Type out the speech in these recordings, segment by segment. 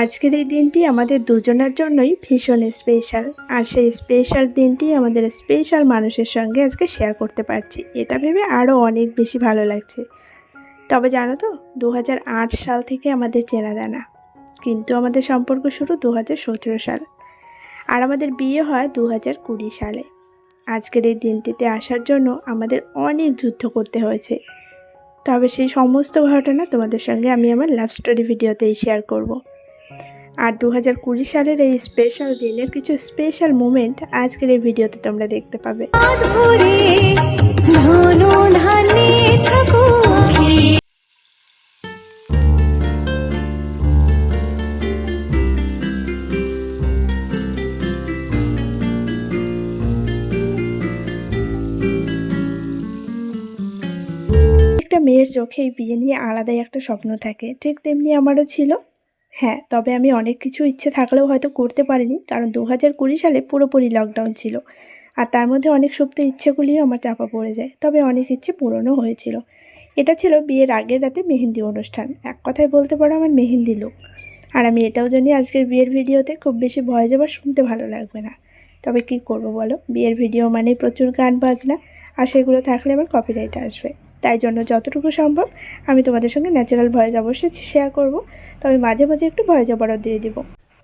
আজকের এই দিনটি আমাদের দুজনের জন্যই ভীষণ স্পেশাল আর সেই স্পেশাল দিনটি আমাদের স্পেশাল মানুষের সঙ্গে আজকে শেয়ার করতে পারছি। এটা ভেবে আরও অনেক বেশি ভালো লাগছে। তবে জানো তো দু হাজার আট সাল থেকে আমাদের চেনা জানা। কিন্তু আমাদের সম্পর্ক শুরু দু হাজার সতেরো সাল। আর আমাদের বিয়ে হয় দু সালে। আজকের এই দিনটিতে আসার জন্য আমাদের অনেক যুদ্ধ করতে হয়েছে। তবে সেই সমস্ত ঘটনা তোমাদের সঙ্গে আমি আমার লাভ স্টোরি ভিডিওতেই শেয়ার করব। আর দু হাজার কুড়ি সালের এই স্পেশাল দিনের কিছু স্পেশাল মুমেন্ট আজকের এই ভিডিওতে তোমরা দেখতে পাবে। মেয়ের চোখে এই বিয়ে নিয়ে আলাদাই একটা স্বপ্ন থাকে, ঠিক তেমনি আমারও ছিল। হ্যাঁ তবে আমি অনেক কিছু ইচ্ছে থাকলেও হয়তো করতে পারিনি, কারণ দু হাজার কুড়ি সালে পুরোপুরি লকডাউন ছিল। আর তার মধ্যে অনেক সুপ্ত ইচ্ছেগুলিও আমার চাপা পড়ে যায়, তবে অনেক ইচ্ছে পূরণও হয়েছিল। এটা ছিল বিয়ের আগের রাতে মেহেন্দি অনুষ্ঠান। এক কথায় বলতে পারো আমার মেহেন্দি লোক আর আমি এটাও জানি আজকের বিয়ের ভিডিওতে খুব বেশি ভয় যাবার শুনতে ভালো লাগবে না। তবে কি করব বলো? বিয়ের ভিডিও মানে প্রচুর গান বাজনা, আর সেগুলো থাকলে আমার কপিরাইট আসবে। তাই জন্য যতটুকু সম্ভব আমি তোমাদের সঙ্গে ন্যাচারাল ভয়েস অবশ্যই শেয়ার করব। তবে মাঝে মাঝে একটু ভয়েস ওভারও দিয়ে দিব।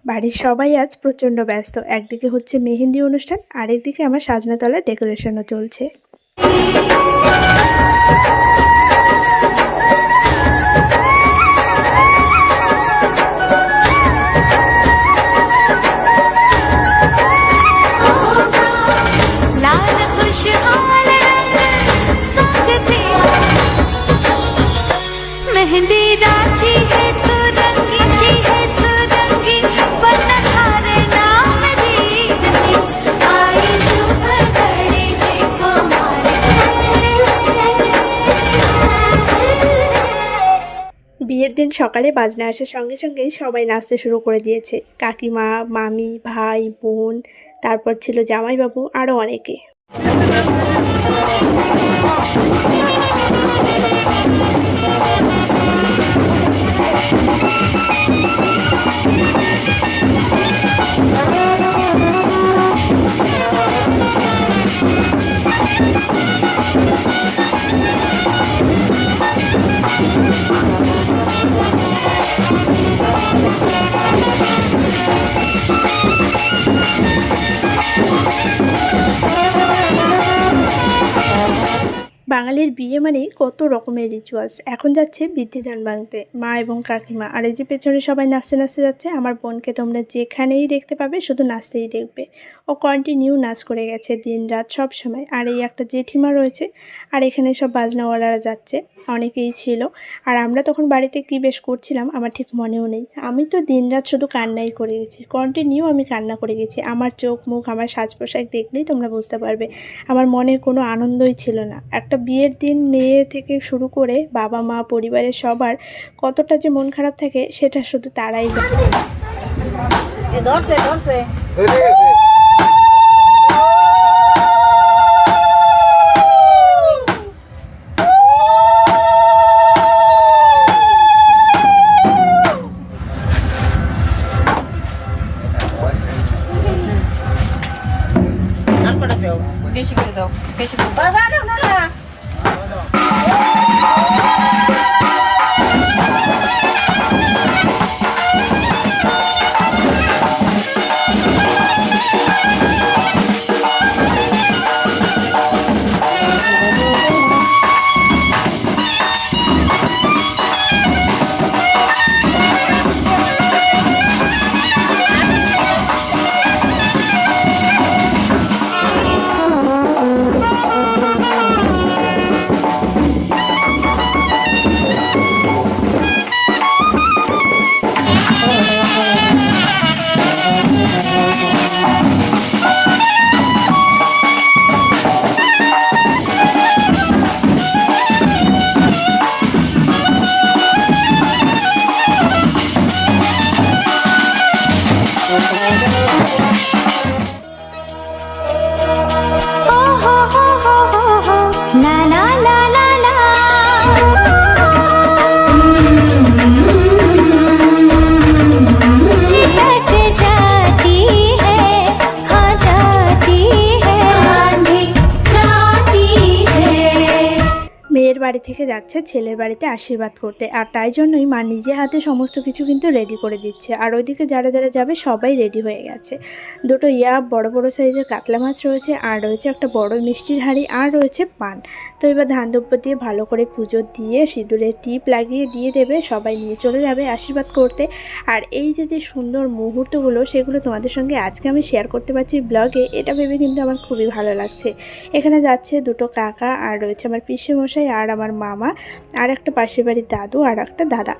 বাড়ির সবাই আজ প্রচণ্ড ব্যস্ত। একদিকে হচ্ছে মেহেন্দি অনুষ্ঠান, আরেকদিকে আমার সাজনাতলার ডেকোরেশনও চলছে। मेहंदी राची है सुरंगी ची है सुरंगी बनहारे नाम दीजनी आई शुभ घड़ी देखो हमारे বিয়ের দিন সকালে বাজনা আসার সঙ্গে সঙ্গেই সবাই নাচতে শুরু করে দিয়েছে কাকিমা মামি ভাই বোন তারপর ছিল জামাইবাবু আরও অনেকে Thank বাঙালির বিয়ে মানেই কত রকমের রিচুয়ালস এখন যাচ্ছে বিদ্যিদান ভাঙতে মা এবং কাকিমা। আর এই যে পেছনে সবাই নাচতে নাচতে যাচ্ছে, আমার বোনকে তোমরা যেখানেই দেখতে পাবে শুধু নাচতেই দেখবে। ও কন্টিনিউ নাচ করে গেছে দিন রাত সব সময়। আর এই একটা জেঠিমা রয়েছে, আর এখানে সব বাজনাওয়ালারা যাচ্ছে, অনেকেই ছিল। আর আমরা তখন বাড়িতে কী বেশ করছিলাম, আমার ঠিক মনেও নেই। আমি তো দিন রাত শুধু কান্নাই করে গেছি কন্টিনিউ আমি কান্না করে গেছি। আমার চোখ, মুখ, আমার সাজ পোশাক দেখলেই তোমরা বুঝতে পারবে, আমার মনে কোনো আনন্দই ছিল না। একটা বিয়ের দিন মেয়ে থেকে শুরু করে বাবা মা পরিবারের সবার কতটা যে মন খারাপ থাকে সেটা শুধু তারাই জানে। থেকে যাচ্ছে ছেলের বাড়িতে আশীর্বাদ করতে। আর তাই জন্যই মা নিজে হাতে সমস্ত কিছু কিন্তু রেডি করে দিচ্ছে। আর ওইদিকে যারা যারা যাবে সবাই রেডি হয়ে গেছে। দুটো ইয়া, বড় বড় সাইজের কাতলা মাছ রয়েছে, আর রয়েছে একটা বড় মিষ্টির হাঁড়ি, আর রয়েছে পান। তো এবার ধান দুব্য দিয়ে ভালো করে পুজো দিয়ে সিঁদুরের টিপ লাগিয়ে দিয়ে দেবে, সবাই নিয়ে চলে যাবে আশীর্বাদ করতে। আর এই যে যে সুন্দর মুহূর্তগুলো, সেগুলো তোমাদের সঙ্গে আজকে আমি শেয়ার করতে পারছি ব্লগে এটা ভেবে কিন্তু আমার খুবই ভালো লাগছে। এখানে যাচ্ছে দুটো কাকা, আর রয়েছে আমার পিসে মশাই আর আমার মামা, আর একটা পাশের বাড়ির দাদু, আর একটা দাদা।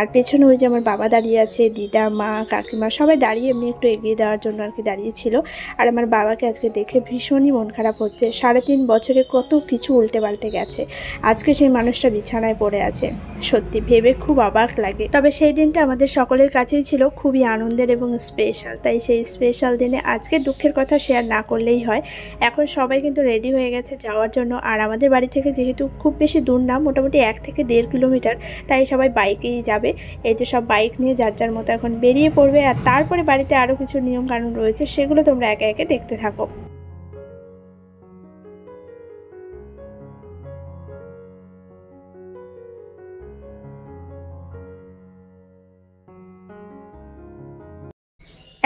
আর পেছনে ওই যে আমার বাবা দাঁড়িয়ে আছে, দিদা, মা, কাকিমা, সবাই দাঁড়িয়ে এমনি একটু এগিয়ে দেওয়ার জন্য আর কি দাঁড়িয়েছিল আর আমার বাবাকে আজকে দেখে ভীষণই মন খারাপ হচ্ছে। সাড়ে তিন বছরে কত কিছু উল্টে পাল্টে গেছে। আজকে সেই মানুষটা বিছানায় পড়ে আছে। সত্যি ভেবে খুব অবাক লাগে। তবে সেই দিনটা আমাদের সকলের কাছেই ছিল, খুবই আনন্দের এবং স্পেশাল তাই সেই স্পেশাল দিনে আজকে দুঃখের কথা শেয়ার না করলেই হয়। এখন সবাই কিন্তু রেডি হয়ে গেছে যাওয়ার জন্য। আর আমাদের বাড়ি থেকে যেহেতু খুব বেশি দূর না, মোটামুটি এক থেকে দেড় কিলোমিটার, তাই সবাই বাইকেই যাবে। এই যে সব বাইক নিয়ে যার যার মতো এখন বেরিয়ে পড়বে, আর তারপরে বাড়িতে আরও কিছু নিয়ম কানুন রয়েছে, সেগুলো তোমরা একে একে দেখতে থাকো।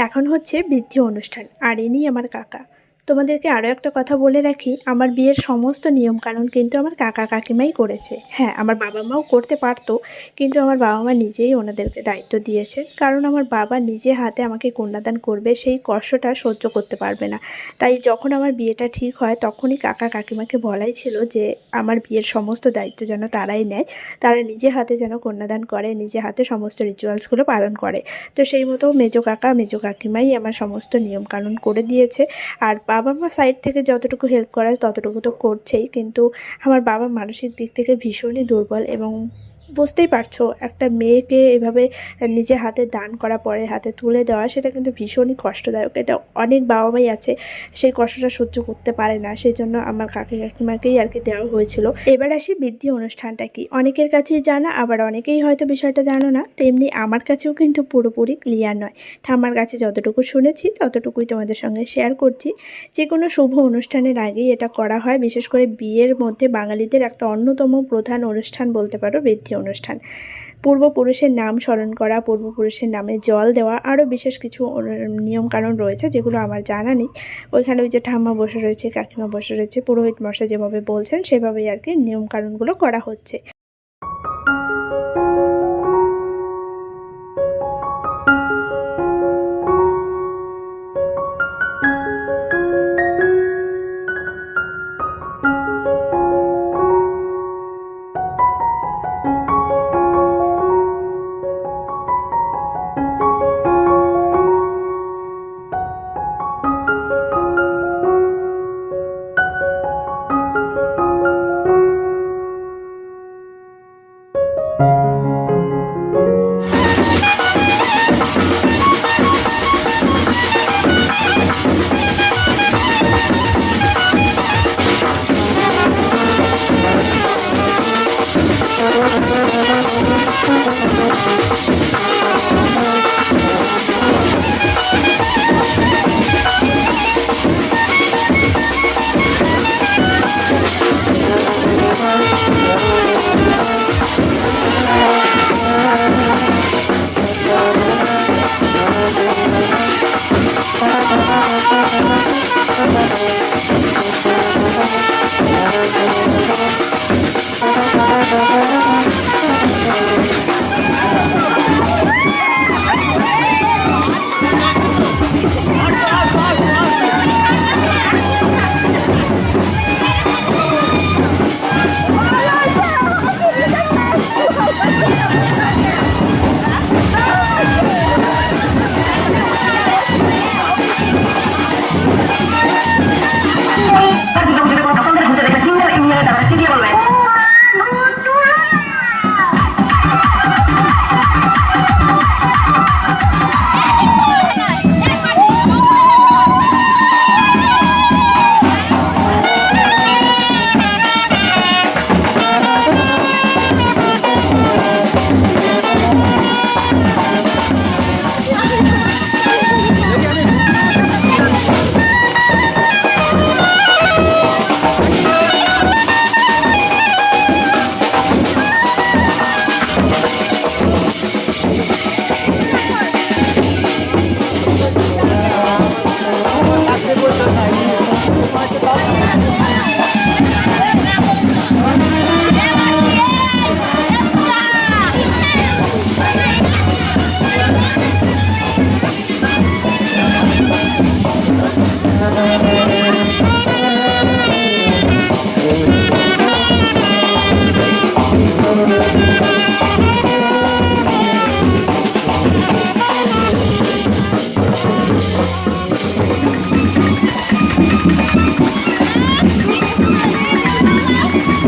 এখন হচ্ছে বৃদ্ধি অনুষ্ঠান, আর ইনি আমার কাকা। তোমাদেরকে আরও একটা কথা বলে রাখি, আমার বিয়ের সমস্ত নিয়মকানুন কিন্তু আমার কাকা কাকিমাই করেছে। হ্যাঁ আমার বাবা মাও করতে পারতো, কিন্তু আমার বাবা মা নিজেই ওনাদেরকে দায়িত্ব দিয়েছে কারণ আমার বাবা নিজে হাতে আমাকে কন্যাদান করবে, সেই কষ্টটা সহ্য করতে পারবে না। তাই যখন আমার বিয়েটা ঠিক হয়, তখনই কাকা কাকিমাকে বলাই ছিল যে, আমার বিয়ের সমস্ত দায়িত্ব যেন তারাই নেয়। তারা নিজে হাতে যেন কন্যাদান করে, নিজে হাতে সমস্ত রিচুয়ালসগুলো পালন করে। তো সেই মতো মেজো কাকা, মেজো কাকিমাই আমার সমস্ত নিয়মকানুন করে দিয়েছে। আর বাবা মা সাইড থেকে যতটুকু হেল্প করার ততটুকু তো করছেই, কিন্তু আমার বাবা মানসিক দিক থেকে ভীষণই দুর্বল এবং বুঝতেই পারছ, একটা মেয়েকে এভাবে নিজের হাতে দান করা, পরে হাতে তুলে দেওয়া, সেটা কিন্তু ভীষণই কষ্টদায়ক। এটা অনেক বাবা মাই আছে, সেই কষ্টটা সহ্য করতে পারে না, সেই জন্য আমার কাকি কাকিমাকেই আর কি দেওয়া হয়েছিল। এবার আসি বৃদ্ধি অনুষ্ঠানটা কি? অনেকের কাছেই জানা, আবার অনেকেই হয়তো বিষয়টা জানো না। তেমনি আমার কাছেও কিন্তু পুরোপুরি ক্লিয়ার নয়। ঠাম্মার কাছে যতটুকু শুনেছি, ততটুকুই তোমাদের সঙ্গে শেয়ার করছি। যে কোনো শুভ অনুষ্ঠানের আগেই এটা করা হয়, বিশেষ করে বিয়ের মধ্যে বাঙালিদের একটা অন্যতম প্রধান অনুষ্ঠান বলতে পারো, বৃদ্ধি পূর্বপুরুষের নাম স্মরণ করা, পূর্বপুরুষের নামে জল দেওয়া আরও বিশেষ কিছু নিয়মকানুন রয়েছে যেগুলো আমার জানা নেই। ওইখানে ওই যে ঠাম্মা বসে রয়েছে, কাকিমা বসে রয়েছে, পুরোহিত মশা যেভাবে বলছেন সেভাবেই আর কি নিয়মকানুনগুলো করা হচ্ছে।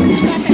নাচতে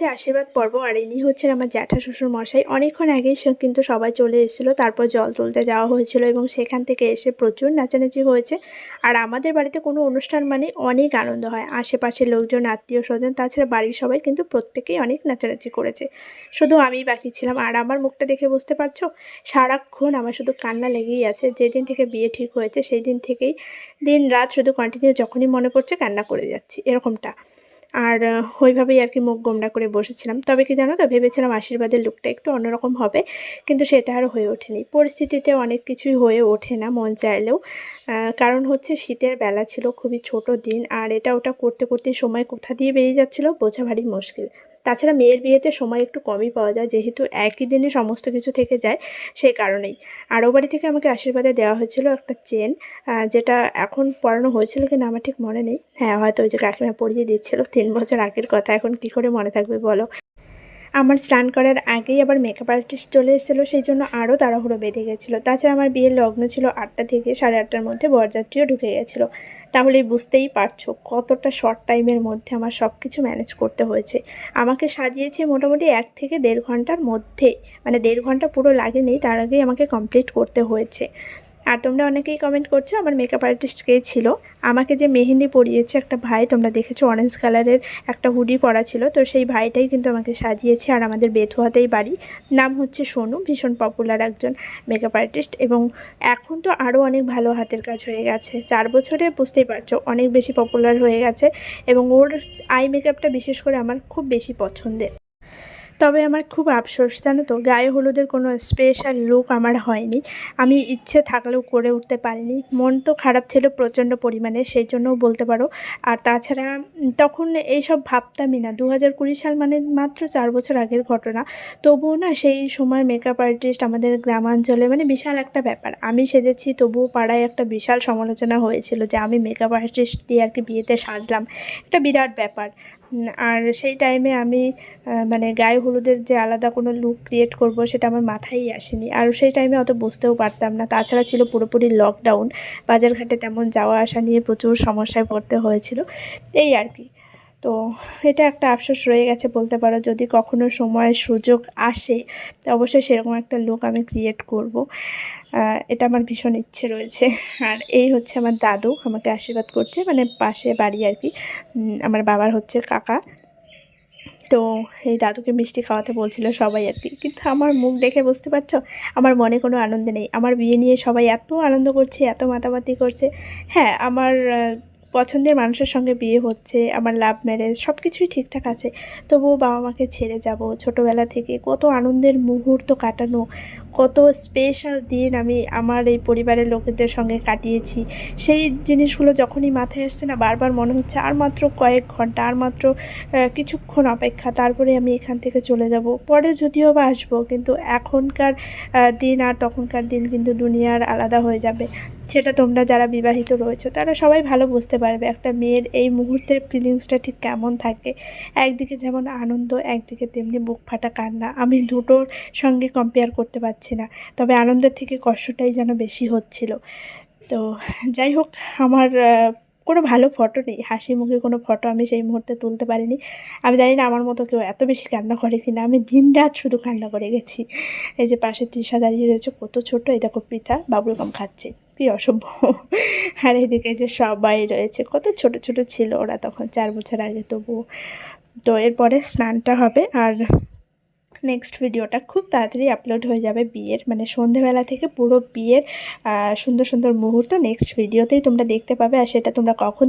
চলছে আশীর্বাদ পর্ব আর ইনি হচ্ছেন আমার জ্যাঠা শ্বশুর মশাই। অনেকক্ষণ আগেই কিন্তু সবাই চলে এসেছিল, তারপর জল তুলতে যাওয়া হয়েছিল এবং সেখান থেকে এসে প্রচুর নাচানাচি হয়েছে। আর আমাদের বাড়িতে কোনো অনুষ্ঠান মানে অনেক আনন্দ হয়। আশেপাশের লোকজন, আত্মীয় স্বজন, তাছাড়া বাড়ির সবাই কিন্তু প্রত্যেকেই অনেক নাচানাচি করেছে। শুধু আমি বাকি ছিলাম। আর আমার মুখটা দেখে বুঝতে পারছ? সারাক্ষণ আমার শুধু কান্না লেগেই আছে। যেদিন থেকে বিয়ে ঠিক হয়েছে সেই দিন থেকেই দিন রাত শুধু কন্টিনিউ যখনই মনে পড়ছে কান্না করে যাচ্ছি। এরকমটা। আর ওইভাবেই আর কি মুখ গোমড়া করে বসেছিলাম। তবে কি জানো তো, ভেবেছিলাম আশীর্বাদের লুকটা একটু অন্যরকম হবে, কিন্তু সেটা আর হয়ে ওঠেনি। পরিস্থিতিতে অনেক কিছুই হয়ে ওঠে না মন চাইলেও। কারণ হচ্ছে শীতের বেলা ছিল, খুবই ছোট দিন, আর এটা ওটা করতে করতে সময় কোথা দিয়ে বেরিয়ে যাচ্ছিল, বোঝা ভারী মুশকিল। তাছাড়া মেয়ের বিয়েতে সময় একটু কমই পাওয়া যায়, যেহেতু একই দিনে সমস্ত কিছু থেকে যায় সেই কারণেই। আরও বাড়ি থেকে আমাকে আশীর্বাদে দেওয়া হয়েছিল একটা চেন যেটা এখন পড়ানো হয়েছিল কিনা আমার ঠিক মনে নেই। হ্যাঁ হয়তো ওই যে কাকিমা পড়িয়ে দিচ্ছিল তিন বছর আগের কথা, এখন কি করে মনে থাকবে বলো? আমার স্নান করার আগেই আবার মেকআপ আর্টিস্ট চলে এসেছিল, সেই জন্য আরও তাড়াহুড়ো বেঁধে গেছিল। তাছাড়া আমার বিয়ের লগ্ন ছিল আটটা থেকে সাড়ে আটটার মধ্যে বরযাত্রীও ঢুকে গেছিল। তাহলেই বুঝতেই পারছ কতটা শর্ট টাইমের মধ্যে আমার সব কিছু ম্যানেজ করতে হয়েছে। আমাকে সাজিয়েছে মোটামুটি এক থেকে দেড় ঘণ্টার মধ্যে মানে দেড় ঘণ্টা পুরো লাগেনি, তার আগেই আমাকে কমপ্লিট করতে হয়েছে। আর তোমরা অনেকেই কমেন্ট করছ, আমার মেকআপ আর্টিস্ট কে ছিল। আমাকে যে মেহেন্দি পরিয়েছে একটা ভাই, তোমরা দেখেছ অরেঞ্জ কালারের একটা হুডি পরা ছিল। তো সেই ভাইটাই কিন্তু আমাকে সাজিয়েছে, আর আমাদের বেথুয়াতেই বাড়ি। নাম হচ্ছে সোনু, ভীষণ পপুলার একজন মেকআপ আর্টিস্ট এবং এখন তো আরও অনেক ভালো হাতের কাজ হয়ে গেছে। চার বছরে বুঝতেই পারছ, অনেক বেশি পপুলার হয়ে গেছে এবং ওর আই মেকআপটা বিশেষ করে আমার খুব বেশি পছন্দের। তবে আমার খুব আফসোস, জানো তো? গায়ে হলুদের কোনো স্পেশাল লুক আমার হয়নি। আমি ইচ্ছে থাকলেও করে উঠতে পারিনি। মন তো খারাপ ছিল প্রচণ্ড পরিমাণে, সেই জন্যও বলতে পারো। আর তাছাড়া তখন এইসব ভাবতামই না। দু হাজার কুড়ি সাল মানে মাত্র চার বছর আগের ঘটনা। তবুও না সেই সময় মেকআপ আর্টিস্ট আমাদের গ্রামাঞ্চলে মানে বিশাল একটা ব্যাপার। আমি সেজেছি, তবুও পাড়ায় একটা বিশাল সমালোচনা হয়েছিল যে আমি মেকআপ আর্টিস্ট দিয়ে আর কি বিয়েতে সাজলাম। এটা বিরাট ব্যাপার। আর সেই টাইমে আমি মানে গায়ে হলুদের যে আলাদা কোনো লুক ক্রিয়েট করব সেটা আমার মাথায় আসেনি। আর সেই টাইমে অত বুঝতেও পারতাম না। তাছাড়া ছিল পুরোপুরি লকডাউন বাজারঘাটে তেমন যাওয়া আসা নিয়ে প্রচুর সমস্যায় পড়তে হয়েছিল। এই আর কি। তো এটা একটা আফসোস রয়ে গেছে বলতে পারো, যদি কখনো সময় সুযোগ আসে অবশ্যই সেরকম একটা লুক আমি ক্রিয়েট করব। এটা আমার ভীষণ ইচ্ছে রয়েছে। আর এই হচ্ছে আমার দাদু, আমাকে আশীর্বাদ করছে মানে পাশে বাড়ি আর কি। আমার বাবার হচ্ছে কাকা। তো এই দাদুকে মিষ্টি খাওয়াতে বলছিল সবাই আর কি। কিন্তু আমার মুখ দেখে বুঝতে পারছ, আমার মনে কোনো আনন্দ নেই। আমার বিয়ে নিয়ে সবাই এত আনন্দ করছে, এত মাতামাতি করছে। হ্যাঁ আমার পছন্দের মানুষের সঙ্গে বিয়ে হচ্ছে, আমার লাভ ম্যারেজ সব কিছুই ঠিকঠাক আছে। তবুও বাবা মাকে ছেড়ে যাব। ছোটোবেলা থেকে কত আনন্দের মুহূর্ত কাটানো, কত স্পেশাল দিন আমি আমার এই পরিবারের লোকেদের সঙ্গে কাটিয়েছি। সেই জিনিসগুলো যখনই মাথায় আসছে না, বারবার মনে হচ্ছে আর মাত্র কয়েক ঘণ্টা, আর মাত্র কিছুক্ষণ অপেক্ষা, তারপরে আমি এখান থেকে চলে যাব। পরে যদিও বা আসব, কিন্তু এখনকার দিন আর তখনকার দিন কিন্তু দুনিয়ার আলাদা হয়ে যাবে। সেটা তোমরা যারা বিবাহিত রয়েছো, তারা সবাই ভালো বুঝতে পারবে একটা মেয়ের এই মুহূর্তের ফিলিংসটা ঠিক কেমন থাকে। একদিকে যেমন আনন্দ, একদিকে তেমনি বুক ফাটা কান্না। আমি দুটোর সঙ্গে কম্পেয়ার করতে পারছি না, তবে আনন্দের থেকে কষ্টটাই যেন বেশি হচ্ছিল। তো যাই হোক, আমার কোনো ভালো ফটো নেই। হাসি মুখে কোনো ফটো আমি সেই মুহূর্তে তুলতে পারিনি। আমি জানি না আমার মতো কেউ এত বেশি কান্না করে কিনা। আমি দিন রাত শুধু কান্না করে গেছি। এই যে পাশে তৃষা দাঁড়িয়ে রয়েছে, কত ছোট, এই দেখো পৃথা গাম খাচ্ছে। কি অসভ্য। আর এদিকে যে সবাই রয়েছে, কত ছোট ছোট ছিল ওরা তখন চার বছর আগে তবুও। তো এরপরে স্নানটা হবে। আর নেক্সট ভিডিওটা খুব তাড়াতাড়ি আপলোড হয়ে যাবে বিয়ের। মানে সন্ধেবেলা থেকে পুরো বিয়ের সুন্দর সুন্দর মুহূর্ত নেক্সট ভিডিওতেই তোমরা দেখতে পাবে। আর সেটা তোমরা কখন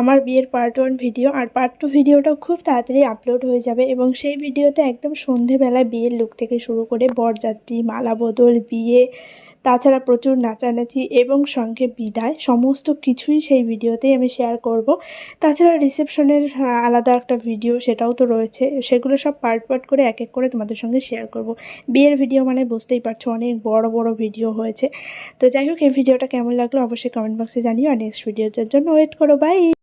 আমার বিয়ের পার্ট ওয়ান ভিডিও আর পার্ট টু ভিডিওটাও খুব তাড়াতাড়ি আপলোড হয়ে যাবে এবং সেই ভিডিওতে একদম সন্ধেবেলায় বিয়ের লুক থেকে শুরু করে বরযাত্রী, মালা বদল, বিয়ে, তাছাড়া প্রচুর নাচানাচি এবং সঙ্গে বিদায়, সমস্ত কিছুই সেই ভিডিওতেই আমি শেয়ার করব। তাছাড়া রিসেপশনের আলাদা একটা ভিডিও সেটাও তো রয়েছে, সেগুলো সব পার্ট পার্ট করে এক এক করে তোমাদের সঙ্গে শেয়ার করব। বিয়ের ভিডিও মানে বুঝতেই পারছ অনেক বড় বড় ভিডিও হয়েছে। তো যাই হোক, এই ভিডিওটা কেমন লাগল অবশ্যই কমেন্ট বক্সে জানিও নেক্সট ভিডিওর জন্য ওয়েট করো বাই